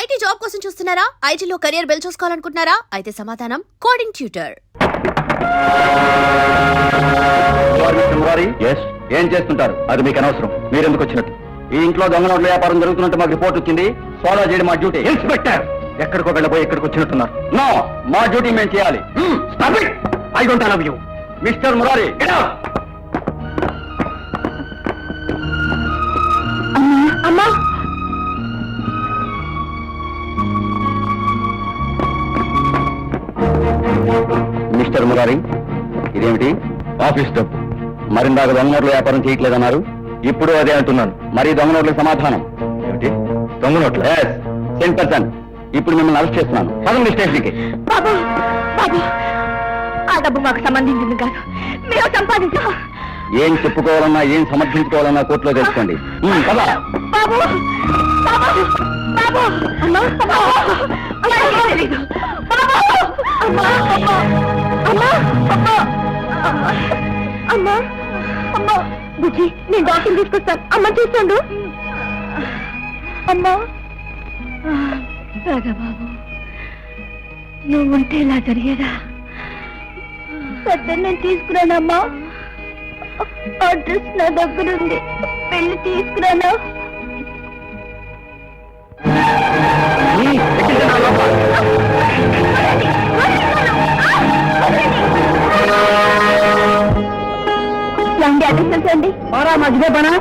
IT job కోసం చూస్తున్నారా? ఐటీలో కెరియర్ బిల్డ్ చూసుకోవాలనుకుంటున్నారా? అయితే సమాధానం కోడింగ్ ట్యూటర్. ఏం చేస్తుంటారు? అది మీకు అనవసరం. మీరెందుకు వచ్చినట్టు? ఈ ఇంట్లో దొంగ నోట్ల వ్యాపారం జరుగుతున్నట్టు మాకు రిపోర్ట్ వచ్చింది. ఫాలో చేయడం మా డ్యూటీ. ఇన్స్పెక్టర్ ఎక్కడికో వెళ్ళబోయి ఎక్కడికి వచ్చినట్టున్నారు. నో మా డ్యూటీ మేము చేయాలి. I don't love you mister Murari. ఇదేమిటి ఆఫీస్ డబ్బు. మరిందాక దొంగ నోట్ల వ్యాపారం చేయట్లేదన్నారు? ఇప్పుడు అదే అంటున్నాను. మరి దొంగ నోట్ల సమాధానం. ఏమిటి? దొంగ నోట్ల సెంట్ పర్సన్ ఇప్పుడు మిమ్మల్ని అరెస్ట్ చేస్తున్నాను. పదండి స్టేషన్కి. బాబు బాబు. ఆ డబ్బు మాకు సంబంధించింది కాదు. మేము సంపాదించాం. ఏం చెప్పుకోవాలన్నా ఏం సమర్థించుకోవాలన్నా కోర్టులో తెలుసుకోండి. బాబు బాబు బాబు అమ్మా బాబు అమ్మా ఏం తెలీదు బాబు అమ్మా అమ్మా. అమ్మా. అమ్మా. బుజ్జి నేను డాక్టర్ తీసుకొస్తాను. అమ్మ చూస్తాడు. అమ్మా. బాబు నువ్వు ఉంటే ఇలా జరిగేదా? పెద్ద నేను తీసుకురానమ్మా. అడ్రస్ నా దగ్గర ఉంది తీసుకురానా? పోరా, మధ్యలో పనా?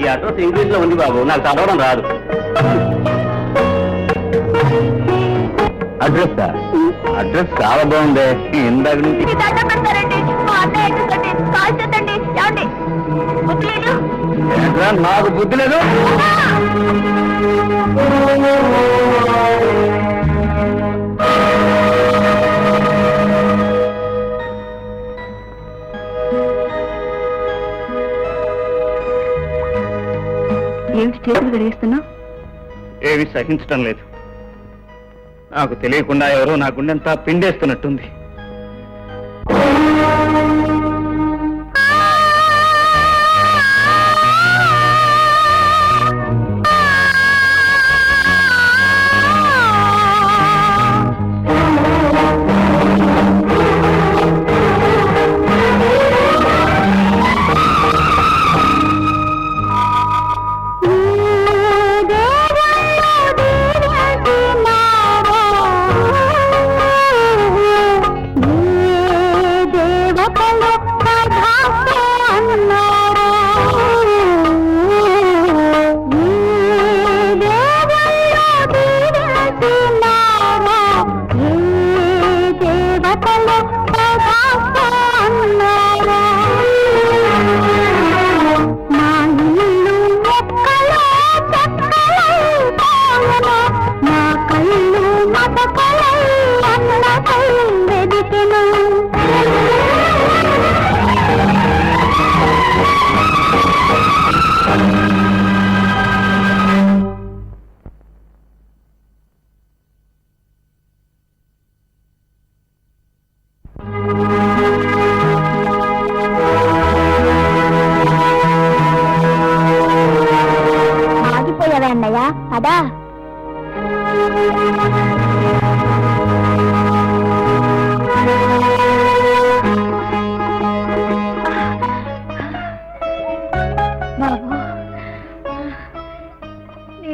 ఈ అడ్రస్ ఇంగ్లీష్లో ఉంది బాబు నాకు చదవడం రాదు. అడ్రస్ అడ్రస్ చాలా బాగుంది. ఇందాక నుంచి మీకు దండం పెడతారండి. ఏమిటి చేతులు గడిగేస్తున్నావు ఏవి సహించడం లేదు. నాకు తెలియకుండా ఎవరో నా గుండెంతా పిండేస్తున్నట్టుంది.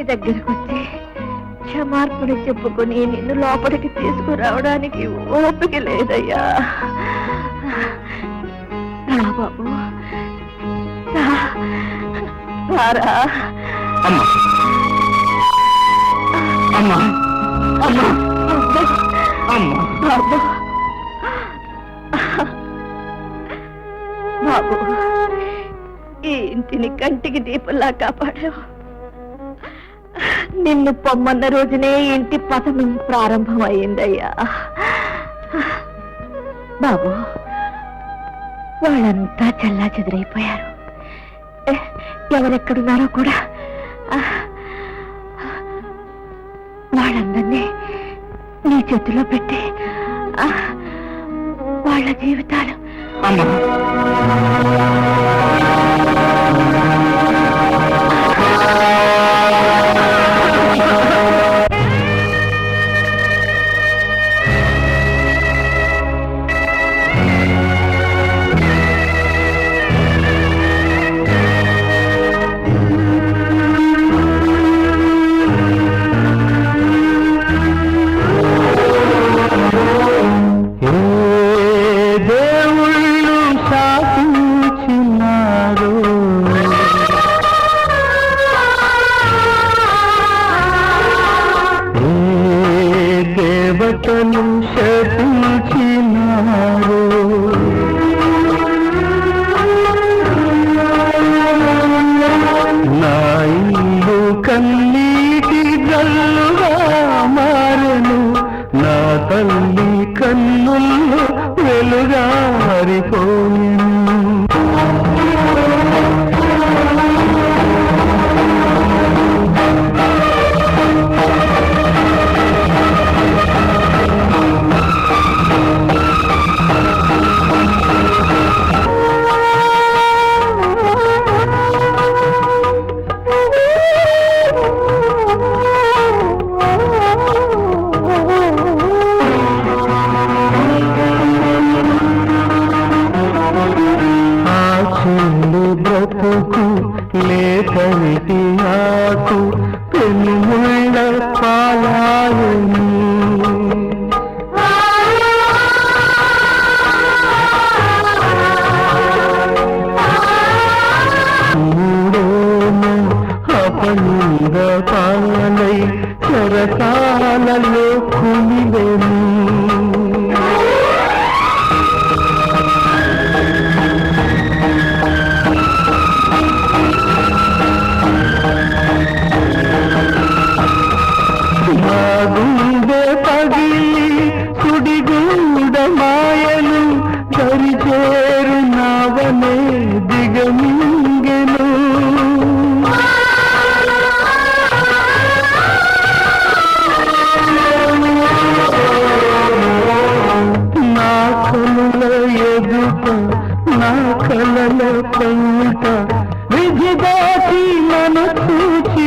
దగ్గరకు వచ్చి క్షమార్పణ చెప్పుకొని నిన్ను లోపలికి తీసుకురావడానికి ఓపిక లేదయ్యా. రా బాబు. రా. రారా. అమ్మా. అమ్మా. అమ్మా. అమ్మా. బాబు. బాబు ఈ ఇంటిని కంటికి దీపంలా కాపాడావు నిన్ను పొమ్మన్న రోజునే ఇంటి పతనం ప్రారంభమైందయ్యా. బాబు వాళ్ళంతా చల్లా చెదిరైపోయారు ఎవరెక్కడున్నారో కూడా. వాళ్ళందరినీ నీ చేతిలో పెట్టి వాళ్ళ జీవితాలు. అమ్మా. చెల్లు బ్రతుకు లేకవిటి ఆకు పెళ్ళి ముళ్ళ పాలాయని. అపలింగ పాలై చరకాలలో కుమిలెను. మా పగిలి కుడిగూడ మాయలు దరిచేరు నావనే దిగమింగెను. నా కనుల ఎదుట నా కలల పంట విధి దాటి నన్ను చూచి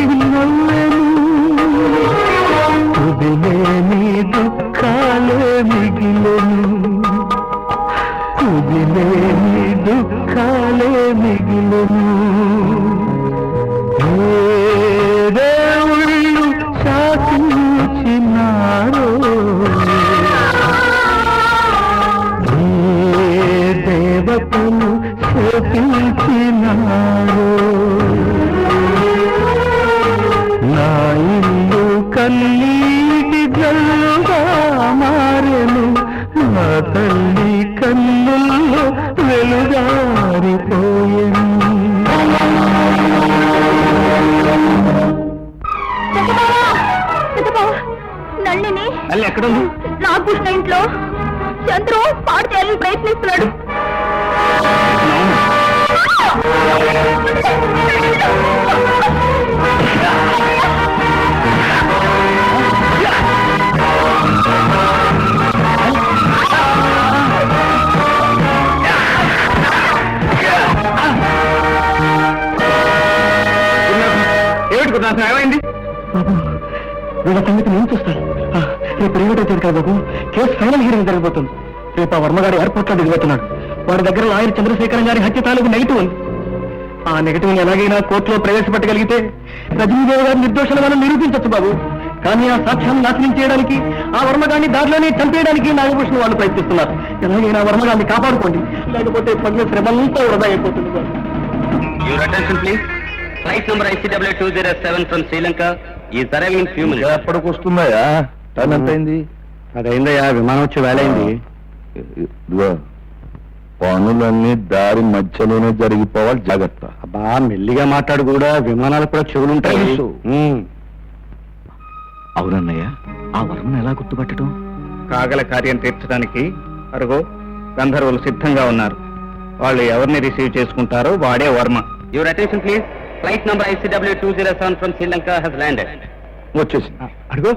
প্রেমিক నల్లిని అల్లి ఎక్కడుంది? రాకృష్ణ ఇంట్లో. చంద్రు పాడు చేయాలని ప్రయత్నిస్తున్నాడు. ఏమిటి ఏమైంది? బాబు వీళ్ళ సంగతి నేను చూస్తాను. దిగబోతున్నాడు వాడి దగ్గర లాయర్ చంద్రశేఖరం గారి హత్య తాలూకు నెగిటివ్ ఉంది. ఆ నెగిటివ్ ఎలాగైనా కోర్టులో ప్రవేశపెట్టగలిగితే రజనీదేవి గారి నిర్దోషాలు మనం నిరూపించవచ్చు బాబు. కానీ ఆ సాక్ష్యాన్ని నాశనం చేయడానికి ఆ వర్మగాన్ని దారిలోనే చంపేయడానికి నాగభూషణ్ వాళ్ళు ప్రయత్నిస్తున్నారు. ఎలాగైనా వర్మగాన్ని కాపాడుకోండి. లేకపోతే పగిన శ్రమంతా వృధా అయిపోతుంది బాబు. Your attention, please. Flight number ICW 207 from Sri Lanka is arriving in few minutes. ఎప్పటికి వస్తున్నాయా టైం ఎంత అయింది అదైందయ్యా విమానం వచ్చి వేలైంది. ఇదిగో. పనులన్నీ దారి మధ్యలోనే జరిగిపోవాలి. జాగ్రత్త. అబ్బా మెల్లిగా మాట్లాడు కూడా. విమానాలు కూడా చెవులుంటాయి. అవునన్నయ్య ఆ వరం ఎలా గుర్తుపట్టడం? కాగల కార్యం తీర్చడానికి అరుగో గంధర్వులు సిద్ధంగా ఉన్నారు. వాళ్ళు ఎవరిని రిసీవ్ చేసుకుంటారో వాడే Varma. Your attention, please. Flight number ICW 207 from Sri Lanka has landed. వచ్చేసి అడుగు